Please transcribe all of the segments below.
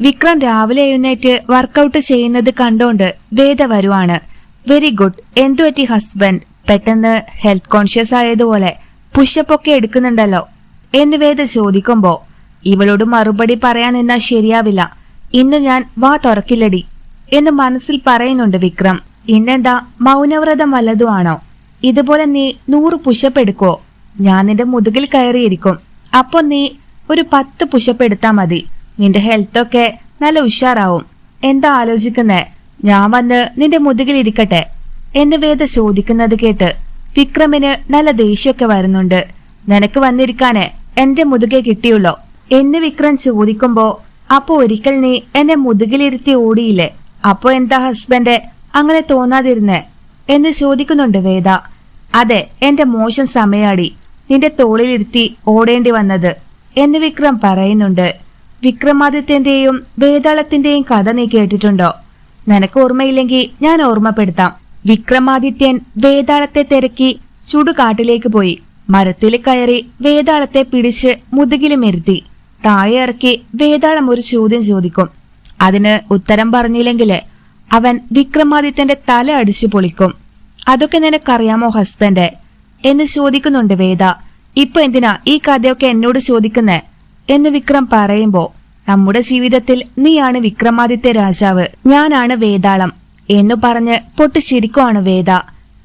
വിക്രം രാവിലെ എഴുന്നേറ്റ് വർക്കൗട്ട് ചെയ്യുന്നത് കണ്ടോണ്ട് വേദ വരുവാണ്. വെരി ഗുഡ് എന്തു പറ്റി ഹസ്ബൻഡ് പെട്ടെന്ന് ഹെൽത്ത് കോൺഷ്യസ് ആയതുപോലെ പുഷപ്പ് ഒക്കെ എടുക്കുന്നുണ്ടല്ലോ എന്ന് വേദ ചോദിക്കുമ്പോ ഇവളോട് മറുപടി പറയാൻ നിന്നാ ശരിയാവില്ല. ഇന്ന് ഞാൻ വാ തുറക്കില്ലടി എന്ന് മനസ്സിൽ പറയുന്നുണ്ട് വിക്രം. ഇന്നെന്താ മൗനവ്രതം വല്ലതുമാണോ ഇതുപോലെ നീ നൂറ് പുഷപ്പ് എടുക്കോ ഞാൻ നിന്റെ മുതുകിൽ കയറിയിരിക്കും. അപ്പൊ നീ ഒരു പത്ത് പുഷപ്പ് എടുത്താ മതി. നിന്റെ ഹെൽത്തൊക്കെ നല്ല ഉഷാറാവും. എന്താ ആലോചിക്കുന്നേ? ഞാൻ വന്ന് നിന്റെ മുതുകിൽ ഇരിക്കട്ടെ. എന്ന് വേദ ചോദിക്കുന്നത് കേട്ട് വിക്രമിന് നല്ല ദേഷ്യമൊക്കെ വരുന്നുണ്ട്. നിനക്ക് വന്നിരിക്കാനേ എന്റെ മുതുകെ കിട്ടിയുള്ളോ. എന്ന് വിക്രം ചോദിക്കുമ്പോ അപ്പൊ ഒരിക്കൽ നീ എന്നെ മുതുകിലിരുത്തി ഓടിയില്ലേ? അപ്പൊ എന്താ ഹസ്ബൻഡ് അങ്ങനെ തോന്നാതിരുന്നേ? എന്ന് ചോദിക്കുന്നുണ്ട് വേദ. അതെ എന്റെ മോശം സമയാടി. നിന്റെ തോളിലിരുത്തി ഓടേണ്ടി വന്നത്. എന്ന് വിക്രം പറയുന്നുണ്ട്. വിക്രമാദിത്യന്റെയും വേതാളത്തിന്റെയും കഥ നീ കേട്ടിട്ടുണ്ടോ? നിനക്ക് ഓർമ്മയില്ലെങ്കിൽ ഞാൻ ഓർമ്മപ്പെടുത്താം. വിക്രമാദിത്യൻ വേതാളത്തെ തിരക്കി ചുടുകാട്ടിലേക്ക് പോയി. മരത്തിൽ കയറി വേതാളത്തെ പിടിച്ച് മുതുകിലും ഇരുത്തി താഴെ ഇറക്കി വേതാളം ഒരു ചോദ്യം ചോദിക്കും. അതിന് ഉത്തരം പറഞ്ഞില്ലെങ്കിൽ അവൻ വിക്രമാദിത്യന്റെ തല അടിച്ചു പൊളിക്കും. അതൊക്കെ നിനക്കറിയാമോ ഹസ്ബൻഡ്? എന്ന് ചോദിക്കുന്നുണ്ട് വേദ. ഇപ്പൊ എന്തിനാ ഈ കഥയൊക്കെ എന്നോട് ചോദിക്കുന്നേ? എന്ന് വിക്രം പറയുമ്പോ നമ്മുടെ ജീവിതത്തിൽ നീയാണ് വിക്രമാദിത്യ രാജാവ്. ഞാനാണ് വേതാളം എന്നു പറഞ്ഞ് പൊട്ടിച്ചിരിക്കുവാണ് വേദ.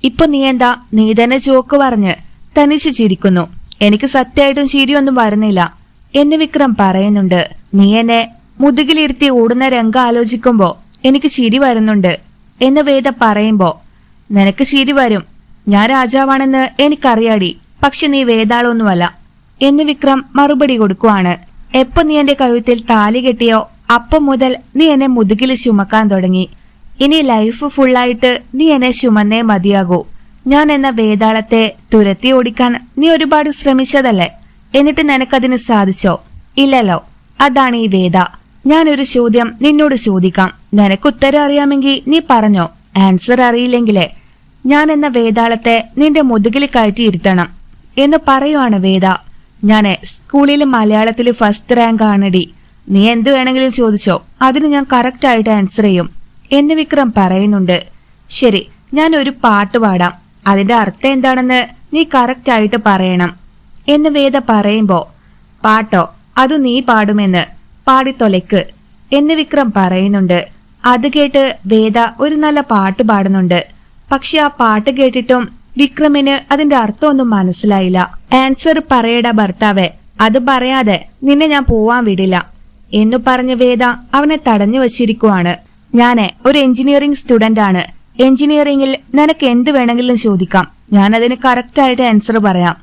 ഇപ്പൊ നീ എന്താ നീ തന്നെ ചോക്ക് പറഞ്ഞ് തനിച്ച് ചിരിക്കുന്നു. എനിക്ക് സത്യമായിട്ടും ചിരിയൊന്നും വരുന്നില്ല എന്ന് വിക്രം പറയുന്നുണ്ട്. നീ എന്നെ മുതുകിലിരുത്തി ഓടുന്ന രംഗം ആലോചിക്കുമ്പോ എനിക്ക് ചിരി വരുന്നുണ്ട് എന്ന് വേദ പറയുമ്പോ നിനക്ക് ചിരി വരും. ഞാൻ രാജാവാണെന്ന് എനിക്കറിയാടി. പക്ഷെ നീ വേദാളൊന്നുമല്ല എന്ന് വിക്രം മറുപടി കൊടുക്കുവാണ്. എപ്പോ നീ എന്റെ കഴുത്തിൽ താലി കെട്ടിയോ അപ്പം മുതൽ നീ എന്നെ മുതുകിൽ ചുമക്കാൻ തുടങ്ങി. ഇനി ലൈഫ് ഫുള്ളായിട്ട് നീ എന്നെ ചുമന്നേ മതിയാകൂ. ഞാൻ എന്ന വേതാളത്തെ തുരത്തി ഓടിക്കാൻ നീ ഒരുപാട് ശ്രമിച്ചതല്ലേ? എന്നിട്ട് നിനക്കതിന് സാധിച്ചോ? ഇല്ലല്ലോ. അതാണ് ഈ വേദ. ഞാനൊരു ചോദ്യം നിന്നോട് ചോദിക്കാം. നിനക്ക് ഉത്തരം അറിയാമെങ്കിൽ നീ പറഞ്ഞോ? ആൻസർ അറിയില്ലെങ്കിലേ. ഞാൻ എന്ന വേതാളത്തെ നിന്റെ മുതുകിൽ കയറ്റിയിരുത്തണം എന്ന് പറയുവാണ് വേദ. ഞാൻ സ്കൂളിൽ മലയാളത്തിൽ ഫസ്റ്റ് റാങ്ക് ആണടി. നീ എന്ത് വേണമെങ്കിലും ചോദിച്ചോ. അതിന് ഞാൻ കറക്റ്റ് ആയിട്ട് ആൻസർ ചെയ്യും. എന്ന് വിക്രം പറയുന്നുണ്ട്. ശരി ഞാൻ ഒരു പാട്ട് പാടാം. അതിന്റെ അർത്ഥം എന്താണെന്ന് നീ കറക്റ്റ് ആയിട്ട് പറയണം. എന്ന് വേദ പറയുമ്പോ പാട്ടോ അത് നീ പാടുമെന്ന്. പാടിത്തൊലയ്ക്ക് എന്ന് വിക്രം പറയുന്നുണ്ട്. അത് കേട്ട് വേദ ഒരു നല്ല പാട്ട് പാടുന്നുണ്ട്. പക്ഷെ ആ പാട്ട് കേട്ടിട്ടും വിക്രമിന് അതിന്റെ അർത്ഥമൊന്നും മനസ്സിലായില്ല. ആൻസർ പറയടാ ഭർത്താവെ. അത് പറയാതെ നിന്നെ ഞാൻ പോവാൻ വിടില്ല. എന്നു പറഞ്ഞ വേദ അവനെ തടഞ്ഞു വച്ചിരിക്കുവാണ്. ഞാൻ ഒരു എഞ്ചിനീയറിംഗ് സ്റ്റുഡന്റ് ആണ്. എഞ്ചിനീയറിംഗിൽ നിനക്ക് എന്ത് വേണമെങ്കിലും ചോദിക്കാം. ഞാൻ അതിന് കറക്റ്റ് ആയിട്ട് ആൻസർ പറയാം.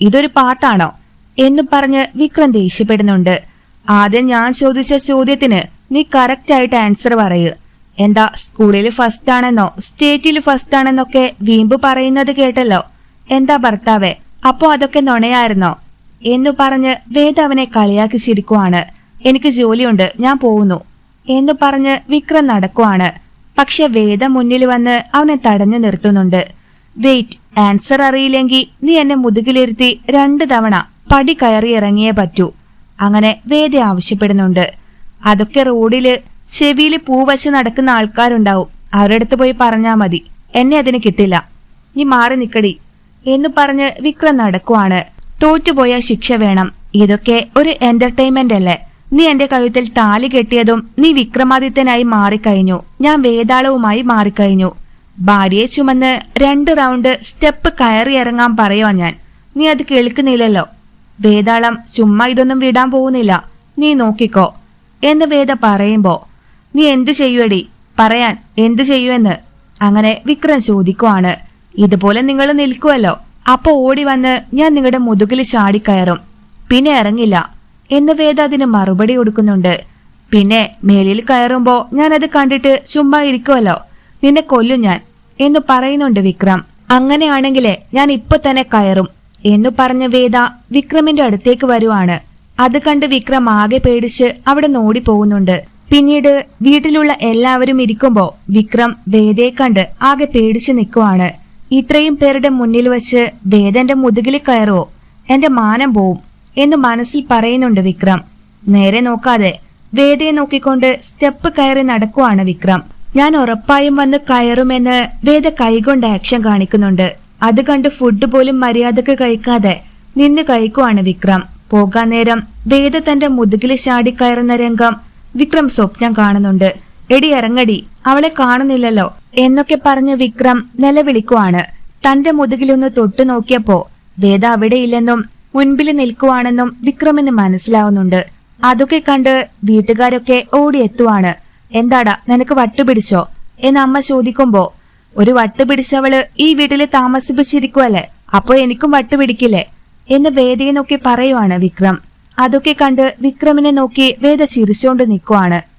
ഇതൊരു പാട്ടാണോ? എന്ന് പറഞ്ഞ് വിക്രം ദേഷ്യപ്പെടുന്നുണ്ട്. ആദ്യം ഞാൻ ചോദിച്ച ചോദ്യത്തിന് നീ കറക്റ്റ് ആയിട്ട് ആൻസർ പറയൂ. എന്താ സ്കൂളിൽ ഫസ്റ്റ് ആണെന്നോ സ്റ്റേറ്റിൽ ഫസ്റ്റ് ആണെന്നൊക്കെ വീമ്പ് പറയുന്നത് കേട്ടല്ലോ. എന്താ ഭർത്താവേ? അപ്പോ അതൊക്കെ നുണയായിരുന്നോ? എന്ന് പറഞ്ഞ് വേദ അവനെ കളിയാക്കി ചിരിക്കുവാണ്. എനിക്ക് ജോലിയുണ്ട് ഞാൻ പോകുന്നു എന്ന് പറഞ്ഞ് വിക്രം നടക്കുവാണ്. പക്ഷെ വേദ മുന്നിൽ വന്ന് അവനെ തടഞ്ഞു നിർത്തുന്നുണ്ട്. വെയിറ്റ് ആൻസർ അറിയില്ലെങ്കിൽ നീ എന്നെ മുതുകിലിരുത്തി രണ്ട് തവണ പടി കയറി ഇറങ്ങിയേ പറ്റൂ. അങ്ങനെ വേദ ആവശ്യപ്പെടുന്നുണ്ട്. അതൊക്കെ റോഡിൽ ചെവിയിൽ പൂവശ് നടക്കുന്ന ആൾക്കാരുണ്ടാവും. അവരുടെ അടുത്ത് പോയി പറഞ്ഞാ മതി. എന്നെ അതിന് കിട്ടില്ല. നീ മാറി നിക്കടി. എന്ന് പറഞ്ഞ് വിക്രം നടക്കുവാണ്. തോറ്റുപോയ ശിക്ഷ വേണം. ഇതൊക്കെ ഒരു എന്റർടൈൻമെന്റ് അല്ലേ? നീ എന്റെ കഴുത്തിൽ താലി കെട്ടിയതും നീ വിക്രമാദിത്യനായി മാറിക്കഴിഞ്ഞു. ഞാൻ വേതാളവുമായി മാറിക്കഴിഞ്ഞു. ഭാര്യയെ ചുമന്ന് രണ്ട് റൗണ്ട് സ്റ്റെപ്പ് കയറി ഇറങ്ങാൻ പറയുവാ ഞാൻ. നീ അത് കേൾക്കുന്നില്ലല്ലോ. വേതാളം ചുമ്മാ ഇതൊന്നും വിടാൻ പോകുന്നില്ല. നീ നോക്കിക്കോ. എന്ന് വേദ പറയുമ്പോ നീ എന്തു ചെയ്യുവടി? പറയാൻ എന്തു ചെയ്യുമെന്ന് അങ്ങനെ വിക്രം ചോദിക്കുവാണ്. ഇതുപോലെ നിങ്ങൾ നിൽക്കുമല്ലോ അപ്പൊ ഓടി വന്ന് ഞാൻ നിങ്ങളുടെ മുതുകിൽ ചാടിക്കയറും. പിന്നെ ഇറങ്ങില്ല. എന്ന് വേദ അതിന് മറുപടി കൊടുക്കുന്നുണ്ട്. പിന്നെ മേലിൽ കയറുമ്പോ ഞാൻ അത് കണ്ടിട്ട് ചുമ്മാ ഇരിക്കുമല്ലോ നിന്നെ കൊല്ലും ഞാൻ. എന്ന് പറയുന്നുണ്ട് വിക്രം. അങ്ങനെയാണെങ്കിലേ ഞാൻ ഇപ്പൊ തന്നെ കയറും. എന്ന് പറഞ്ഞ വേദ വിക്രമിന്റെ അടുത്തേക്ക് വരുവാണ്. അത് കണ്ട് വിക്രം ആകെ പേടിച്ച് അവിടെ നോടി പോകുന്നുണ്ട് പിന്നീട് വീട്ടിലുള്ള എല്ലാവരും ഇരിക്കുമ്പോ വിക്രം വേദയെ കണ്ട് ആകെ പേടിച്ച് നിൽക്കുവാണ്. ഇത്രയും പേരുടെ മുന്നിൽ വച്ച് വേദന്റെ മുതുകിൽ കയറോ എന്റെ മാനം പോവും എന്ന് മനസ്സിൽ പറയുന്നുണ്ട് വിക്രം. നേരെ നോക്കാതെ വേദയെ നോക്കിക്കൊണ്ട് സ്റ്റെപ്പ് കയറി നടക്കുവാണ് വിക്രം. ഞാൻ ഉറപ്പായും വന്ന് കയറുമെന്ന് വേദ കൈകൊണ്ട് ആക്ഷൻ കാണിക്കുന്നുണ്ട്. അത് കണ്ട് ഫുഡ് പോലും മര്യാദയ്ക്ക് കഴിക്കാതെ നിന്ന് കഴിക്കുവാണ് വിക്രം. പോകാൻ നേരം വേദ തന്റെ മുതുകിൽ ചാടി കയറുന്ന രംഗം വിക്രം സ്വപ്നം കാണുന്നുണ്ട്. എടി ഇറങ്ങടി അവളെ കാണുന്നില്ലല്ലോ. എന്നൊക്കെ പറഞ്ഞ് വിക്രം നിലവിളിക്കുവാണ്. തന്റെ മുതുകിലൊന്ന് തൊട്ടു നോക്കിയപ്പോ വേദ അവിടെയില്ലെന്നും മുൻപിൽ നിൽക്കുവാണെന്നും വിക്രമിന് മനസ്സിലാവുന്നുണ്ട്. അതൊക്കെ കണ്ട് വീട്ടുകാരൊക്കെ ഓടിയെത്തുവാണ്. എന്താടാ നിനക്ക് വട്ടുപിടിച്ചോ എന്ന് അമ്മ ചോദിക്കുമ്പോ ഒരു വട്ടുപിടിച്ചവൾ ഈ വീട്ടിൽ താമസിപ്പിച്ചിരിക്കുവല്ലേ? അപ്പോ എനിക്കും വട്ടുപിടിക്കില്ലേ എന്ന് വേദയെ പറയുവാണ് വിക്രം. അതൊക്കെ കണ്ട് വിക്രമിനെ നോക്കി വേദ ചിരിച്ചോണ്ട് നിൽക്കുവാണ്.